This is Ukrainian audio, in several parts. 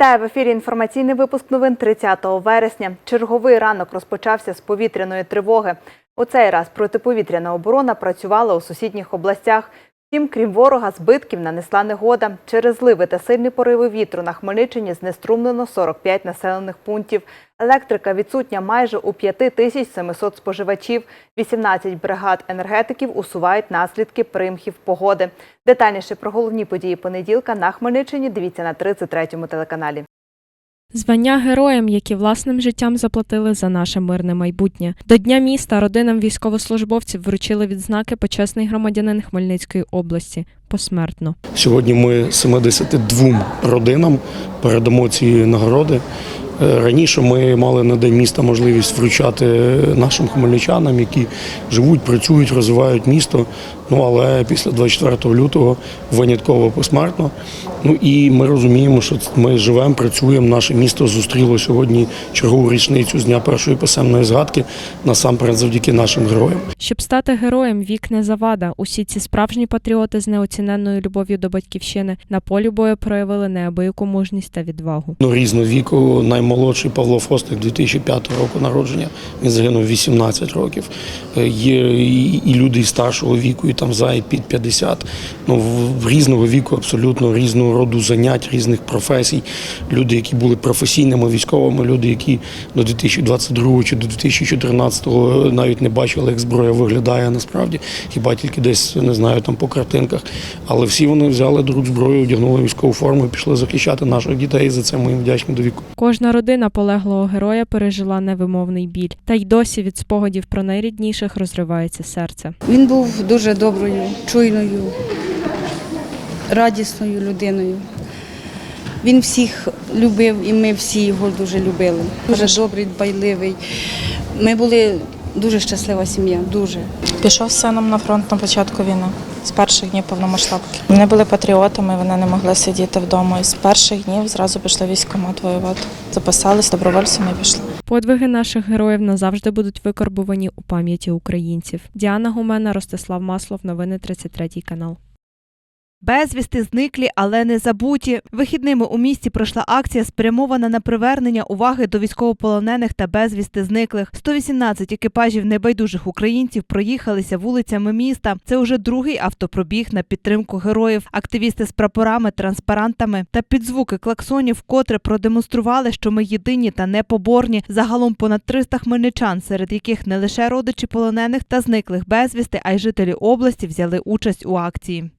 Вітаю в ефірі. Інформаційний випуск новин 30 вересня. Черговий ранок розпочався з повітряної тривоги. У цей раз протиповітряна оборона працювала у сусідніх областях. Втім, крім ворога, збитків нанесла негода. Через зливи та сильні пориви вітру на Хмельниччині знеструмлено 45 населених пунктів. Електрика відсутня майже у 5700 споживачів. 18 бригад енергетиків усувають наслідки примхів погоди. Детальніше про головні події понеділка на Хмельниччині дивіться на 33-му телеканалі. Звання героям, які власним життям заплатили за наше мирне майбутнє. До Дня міста родинам військовослужбовців вручили відзнаки почесний громадянин Хмельницької області посмертно. Сьогодні ми 72 родинам передамо ці нагороди. Е, Раніше ми мали на День міста можливість вручати нашим хмельничанам, які живуть, працюють, розвивають місто. Ну але після 24 лютого винятково посмертно. Ну і ми розуміємо, що ми живемо, працюємо. Наше місто зустріло сьогодні чергову річницю з дня першої писемної згадки, насамперед завдяки нашим героям. Щоб стати героєм, вік не завада. Усі ці справжні патріоти з неоціненною любов'ю до батьківщини на полі бою проявили неабияку мужність та відвагу. Ну, різного віку. Наймолодший Павло Фостик 2005 року народження. Він загинув 18 років. Е, Є і, люди старшого віку, і там за і під 50. Ну, в, різного віку, абсолютно різного роду занять, різних професій. Люди, які були професійними військовими, люди, які до 2022 чи до 2014 навіть не бачили, як зброя виглядає насправді. Хіба тільки десь не знаю там по картинках. Але всі вони взяли до рук зброю, одягнули військову форму і пішли захищати наших дітей. За це ми їм вдячні до віку. Кожна родина полеглого героя пережила невимовний біль, та й досі від спогадів про найрідніших розривається серце. Він був дуже доброю, чуйною, радісною людиною. Він всіх любив, і ми всі його дуже любили. Дуже добрий, дбайливий. Ми були дуже щаслива сім'я, дуже. Пішов з сином на фронт на початку війни з перших днів повномасштабки. Вони були патріотами, вони не могли сидіти вдома. І з перших днів зразу пішли військомат військкомат воювати. Записались добровольцями і пішли. Подвиги наших героїв назавжди будуть викорбувані у пам'яті українців. Діана Гумена, Ростислав Маслов, новини 33 канал. Безвісти зниклі, але не забуті. Вихідними у місті пройшла акція, спрямована на привернення уваги до військовополонених та безвісти зниклих. 118 екіпажів небайдужих українців проїхалися вулицями міста. Це уже другий автопробіг на підтримку героїв. Активісти з прапорами, транспарантами та під звуки клаксонів вкотре продемонстрували, що ми єдині та непоборні. Загалом понад 300 хмельничан, серед яких не лише родичі полонених та зниклих безвісти, а й жителі області взяли участь у акції.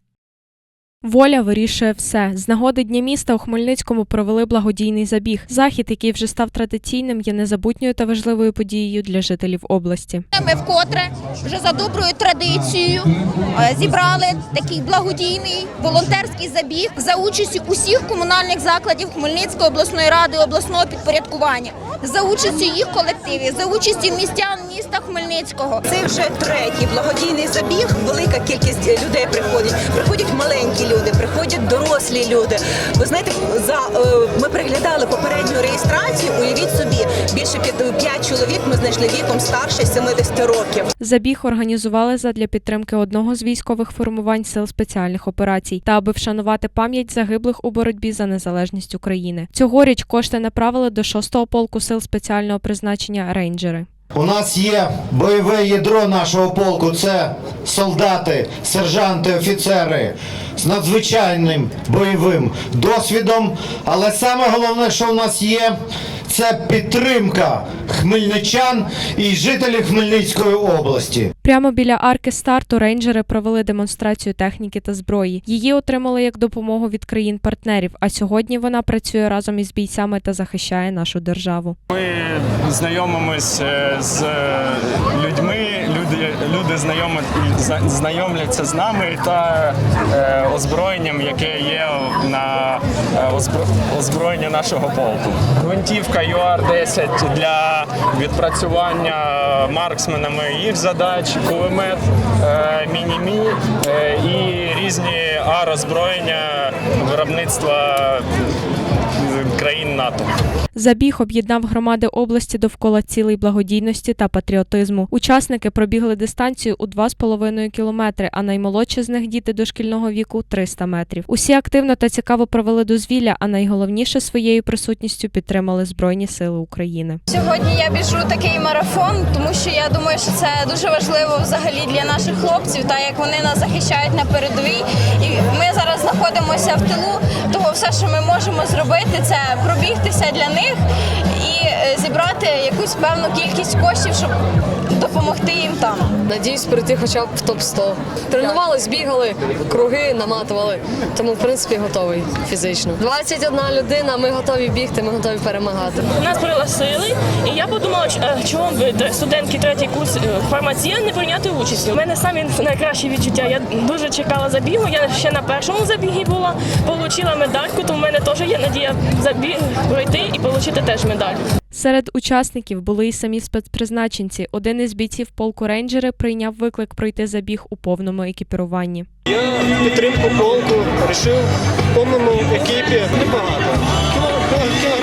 Воля вирішує все. З нагоди Дня міста у Хмельницькому провели благодійний забіг. Захід, який вже став традиційним, є незабутньою та важливою подією для жителів області. Ми вкотре вже за доброю традицією е, зібрали такий благодійний волонтерський забіг за участю усіх комунальних закладів Хмельницької обласної ради обласного підпорядкування, за участю їх колективів, за участю містян міста Хмельницького. Це вже третій благодійний забіг. Велика кількість людей приходить. Приходять маленькі люди, приходять дорослі люди. Ви знаєте, за е, ми приглядали попередню реєстрацію. Уявіть собі, більше п'ять п'ять чоловік ми знайшли віком старше 70 років. Забіг організували задля підтримки одного з військових формувань сил спеціальних операцій та аби вшанувати пам'ять загиблих у боротьбі за незалежність України. Цьогоріч кошти направили до 6-го полку сил спеціального призначення рейнджери. У нас є бойове ядро нашого полку. Це солдати, сержанти, офіцери з надзвичайним бойовим досвідом. Але саме головне, що у нас є, це підтримка хмельничан і жителів Хмельницької області. Прямо біля арки старту рейнджери провели демонстрацію техніки та зброї. Її отримали як допомогу від країн-партнерів. А сьогодні вона працює разом із бійцями та захищає нашу державу. Ми знайомимось е, з е, людьми, люди, знайомляться з нами та е, озброєнням, яке є на е, озброєння нашого полку. Гвинтівка UR-10 для відпрацювання марксменами їх задач, кулемет, е, міні-мі і різні А-роззброєння виробництва країн НАТО. Забіг об'єднав громади області довкола цілей благодійності та патріотизму. Учасники пробігли дистанцію у 2,5 кілометри, а наймолодші з них діти дошкільного віку 300 метрів. Усі активно та цікаво провели дозвілля, а найголовніше своєю присутністю підтримали Збройні Сили України. Сьогодні я біжу такий марафон, тому що я думаю, що це дуже важливо взагалі для наших хлопців, та як вони нас захищають на передовій. І ми зараз знаходимося в тилу. Того все, що ми можемо зробити, це пробігтися для них і е, зібрати якусь певну кількість коштів, щоб допомогти їм там. Надіюсь прийти хоча б в топ-100. Тренувались, бігали, круги наматували. Тому, в принципі, готовий фізично. 21 людина, ми готові бігти, ми готові перемагати. Нас пригласили, і я подумала, е, чому б студентки третій курс е, фармації не прийняти участь. У мене самі найкращі відчуття. Я дуже чекала забігу. Я ще на першому забігі була, отримала медальку, то в мене теж є надія забіг пройти і отримати теж медаль. Серед учасників були і самі спецпризначенці. Один із бійців полку рейнджери прийняв виклик пройти забіг у повному екіпіруванні. Я підтримку полку вирішив в повному екіпі небагато.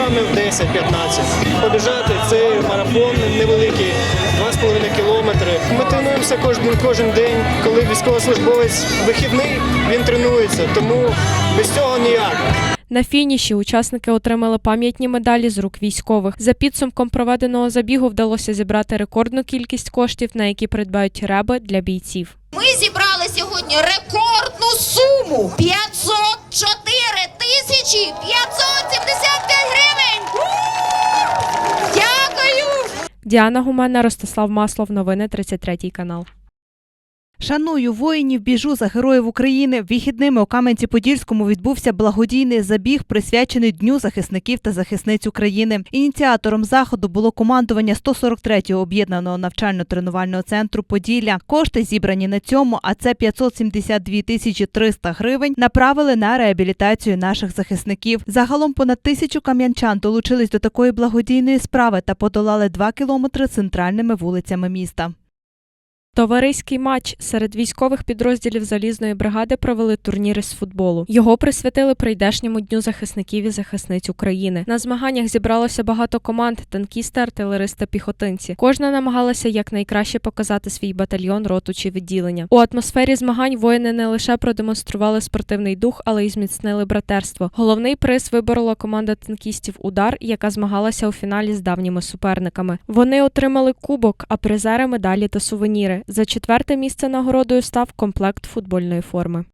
Кіло- Кілограмів 10-15. Побіжати цей марафон невеликий, 2,5 кілометри. Ми тренуємося кожен, кожен день. Коли військовослужбовець вихідний, він тренується, тому без цього ніяк. На фініші учасники отримали пам'ятні медалі з рук військових. За підсумком проведеного забігу вдалося зібрати рекордну кількість коштів, на які придбають реби для бійців. Ми зібрали сьогодні рекордну суму 504 тисячі 575 гривень. Діана Гумена, Ростислав Маслов. Новини 33 канал. Шаную воїнів, біжу за героїв України. Вихідними у Кам'янці-Подільському відбувся благодійний забіг, присвячений Дню захисників та захисниць України. Ініціатором заходу було командування 143-го об'єднаного навчально-тренувального центру Поділля. Кошти зібрані на цьому, а це 572 тисячі 300 гривень, направили на реабілітацію наших захисників. Загалом понад тисячу кам'янчан долучились до такої благодійної справи та подолали два кілометри центральними вулицями міста. Товариський матч серед військових підрозділів залізної бригади провели турніри з футболу. Його присвятили прийдешньому дню захисників і захисниць України. На змаганнях зібралося багато команд: танкісти, артилеристи, піхотинці. Кожна намагалася якнайкраще показати свій батальйон, роту чи відділення. У атмосфері змагань воїни не лише продемонстрували спортивний дух, але й зміцнили братерство. Головний приз виборола команда танкістів Удар, яка змагалася у фіналі з давніми суперниками. Вони отримали кубок, а призери медалі та сувеніри. За четверте місце нагородою став комплект футбольної форми.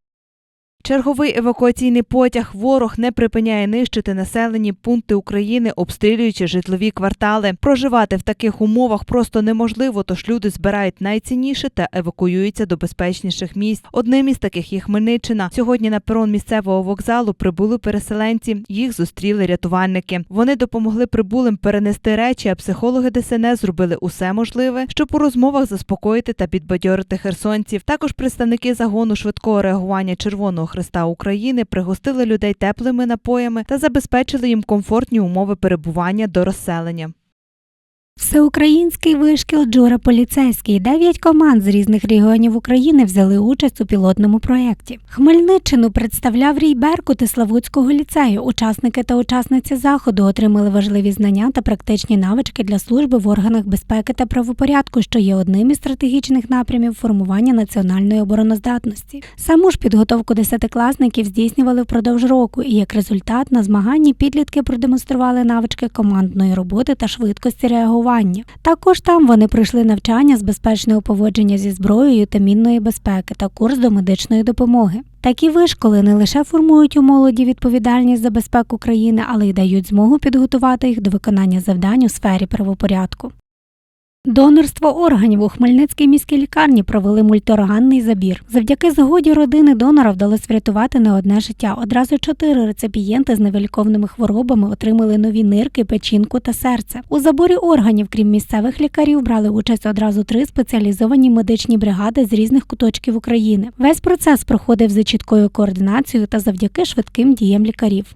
Черговий евакуаційний потяг ворог не припиняє нищити населені пункти України, обстрілюючи житлові квартали. Проживати в таких умовах просто неможливо, тож люди збирають найцінніше та евакуюються до безпечніших місць. Одним із таких є Хмельниччина. Сьогодні на перон місцевого вокзалу прибули переселенці. Їх зустріли рятувальники. Вони допомогли прибулим перенести речі, а психологи ДСНС зробили усе можливе, щоб у розмовах заспокоїти та підбадьорити херсонців. Також представники загону швидкого реагування Червоного Христа України пригостили людей теплими напоями та забезпечили їм комфортні умови перебування до розселення. Всеукраїнський вишкіл Джура Поліцейський. Дев'ять команд з різних регіонів України взяли участь у пілотному проєкті. Хмельниччину представляв Рій Беркут із Славутського ліцею. Учасники та учасниці заходу отримали важливі знання та практичні навички для служби в органах безпеки та правопорядку, що є одним із стратегічних напрямів формування національної обороноздатності. Саму ж підготовку десятикласників здійснювали впродовж року, і як результат на змаганні підлітки продемонстрували навички командної роботи та швидкості реагування. Також там вони пройшли навчання з безпечного поводження зі зброєю та мінної безпеки та курс до медичної допомоги. Такі вишколи не лише формують у молоді відповідальність за безпеку країни, але й дають змогу підготувати їх до виконання завдань у сфері правопорядку. Донорство органів у Хмельницькій міській лікарні провели мультиорганний забір. Завдяки згоді родини донора вдалося врятувати не одне життя. Одразу чотири реципієнти з невиліковними хворобами отримали нові нирки, печінку та серце. У заборі органів, крім місцевих лікарів, брали участь одразу три спеціалізовані медичні бригади з різних куточків України. Весь процес проходив за чіткою координацією та завдяки швидким діям лікарів.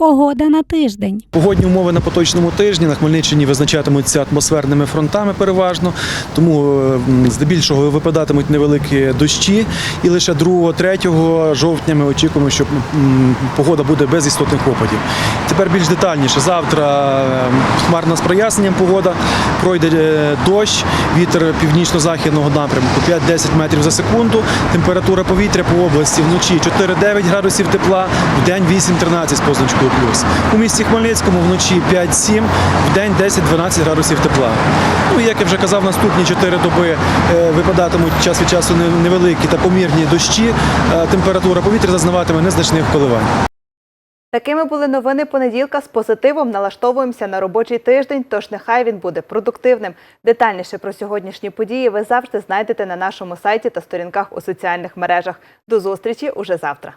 Погода на тиждень. Погодні умови на поточному тижні на Хмельниччині визначатимуться атмосферними фронтами переважно, тому е, здебільшого випадатимуть невеликі дощі. І лише 2-3 жовтня ми очікуємо, що погода буде без істотних опадів. Тепер більш детальніше. Завтра хмарна з проясненням погода, пройде е, дощ, вітер північно-західного напрямку 5-10 метрів за секунду. Температура повітря по області вночі 4-9 градусів тепла, в день 8-13 з позначкою плюс. У місті Хмельницькому вночі 5-7, в день 10-12 градусів тепла. Ну як я вже казав, наступні 4 доби е, випадатимуть час від часу невеликі та помірні дощі. Е, Температура повітря зазнаватиме незначних коливань. Такими були новини понеділка. З позитивом налаштовуємося на робочий тиждень, тож нехай він буде продуктивним. Детальніше про сьогоднішні події ви завжди знайдете на нашому сайті та сторінках у соціальних мережах. До зустрічі уже завтра.